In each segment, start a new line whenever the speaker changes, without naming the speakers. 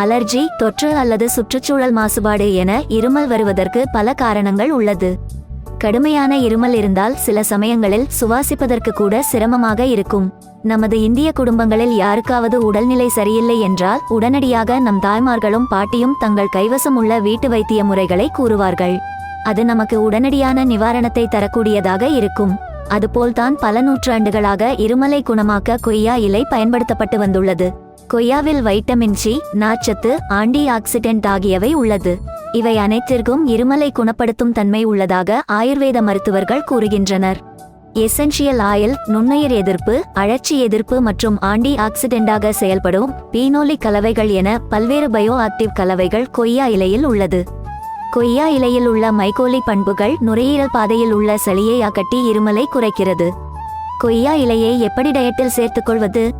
Allergy தொற்று அல்லது சுற்றுச்சூழல் மாசுபாடு என இருமல் வருவதற்கு பல காரணங்கள் உள்ளது. கடுமையான இருமல் இருந்தால் சில சமயங்களில் சுவாசிப்பதற்கு கூட சிரமமாக இருக்கும். நமது இந்திய குடும்பங்களில் யாருக்காவது உடல்நிலை சரியில்லை என்றால் உடனடியாக நம் தாய்மார்களும் பாட்டியும் தங்கள் கைவசம் உள்ள வீட்டு வைத்திய முறைகளை கூறுவார்கள். அது நமக்கு உடனடியான நிவாரணத்தை தரக்கூடியதாக இருக்கும். அதுபோல்தான் பல நூற்றாண்டுகளாக இருமலை குணமாக்க கொய்யா இலை பயன்படுத்தப்பட்டு வந்துள்ளது. கொய்யாவில் வைட்டமின் சி நார்ச்சத்து ஆன்டி ஆக்சிடென்ட் ஆகியவை உள்ளது. இவை அனைத்திற்கும் இருமலை குணப்படுத்தும் தன்மை உள்ளதாக ஆயுர்வேத மருத்துவர்கள் கூறுகின்றனர். எசென்ஷியல் ஆயில் நுண்ணுயிர் எதிர்ப்பு அழற்சி எதிர்ப்பு மற்றும் ஆண்டி ஆக்சிடென்டாக செயல்படும் பீனோலிக் கலவைகள் என பல்வேறு பயோ ஆக்டிவ் கலவைகள் கொய்யா இலையில் உள்ளது. கொய்யா இலையில் உள்ள மைக்கோலி பண்புகள் நுரையீரல் பாதையில் உள்ள சளியை அகட்டி இருமலை குறைக்கிறது. கொய்யா இலையை எப்படி டயட்டில் சேர்த்துக்கொள்வது?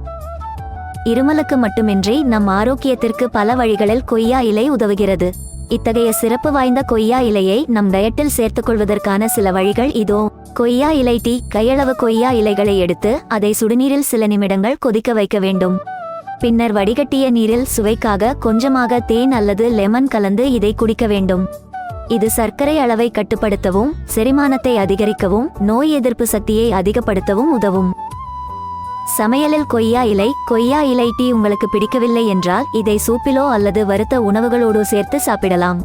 இருமலுக்கு மட்டுமின்றி நம் ஆரோக்கியத்திற்கு பல வழிகளில் கொய்யா இலை உதவுகிறது. இத்தகைய சிறப்பு வாய்ந்த கொய்யா இலையை நம் டயட்டில் சேர்த்துக்கொள்வதற்கான சில வழிகள் இதோ. கொய்யா இலை டீ கையளவு கொய்யா இலைகளை எடுத்து அதை சுடுநீரில் சில நிமிடங்கள் கொதிக்க வைக்க வேண்டும். பின்னர் வடிகட்டிய நீரில் சுவைக்காக கொஞ்சமாக தேன் அல்லது லெமன் கலந்து இதை குடிக்க வேண்டும். இது சர்க்கரை அளவை கட்டுப்படுத்தவும் செரிமானத்தை அதிகரிக்கவும் நோய் எதிர்ப்பு சக்தியை அதிகப்படுத்தவும் உதவும். சமையலில் கொய்யா இலை கொய்யா இலை டீ உங்களுக்கு பிடிக்கவில்லை என்றால் இதை சூப்பிலோ அல்லது வறுத்த உணவுகளோடு சேர்த்து சாப்பிடலாம்.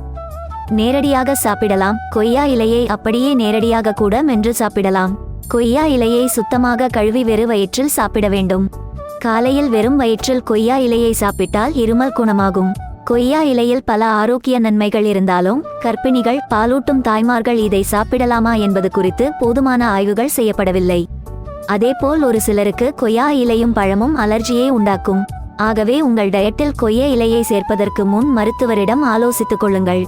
நேரடியாக சாப்பிடலாம். கொய்யா இலையை அப்படியே நேரடியாக கூட மென்று சாப்பிடலாம். கொய்யா இலையை சுத்தமாக கழுவி வெறு வயிற்றில் சாப்பிட வேண்டும். காலையில் வெறும் வயிற்றில் கொய்யா இலையை சாப்பிட்டால் இருமல் குணமாகும். கொய்யா இலையில் பல ஆரோக்கிய நன்மைகள் இருந்தாலும் கர்ப்பிணிகள் பாலூட்டும் தாய்மார்கள் இதை சாப்பிடலாமா என்பது குறித்து போதுமான ஆய்வுகள் செய்யப்படவில்லை. அதேபோல் ஒரு சிலருக்கு கொய்யா இலையும் பழமும் அலர்ஜியை உண்டாக்கும். ஆகவே உங்கள் டயட்டில் கொய்யா இலையை சேர்ப்பதற்கு முன் மருத்துவரிடம் ஆலோசித்துக் கொள்ளுங்கள்.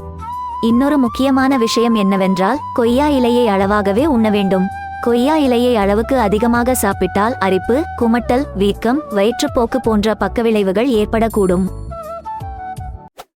இன்னொரு முக்கியமான விஷயம் என்னவென்றால் கொய்யா இலையை அளவாகவே உண்ண வேண்டும். கொய்யா இலையை அளவுக்கு அதிகமாக சாப்பிட்டால் அரிப்பு குமட்டல் வீக்கம் வயிற்றுப்போக்கு போன்ற பக்கவிளைவுகள் ஏற்படக்கூடும்.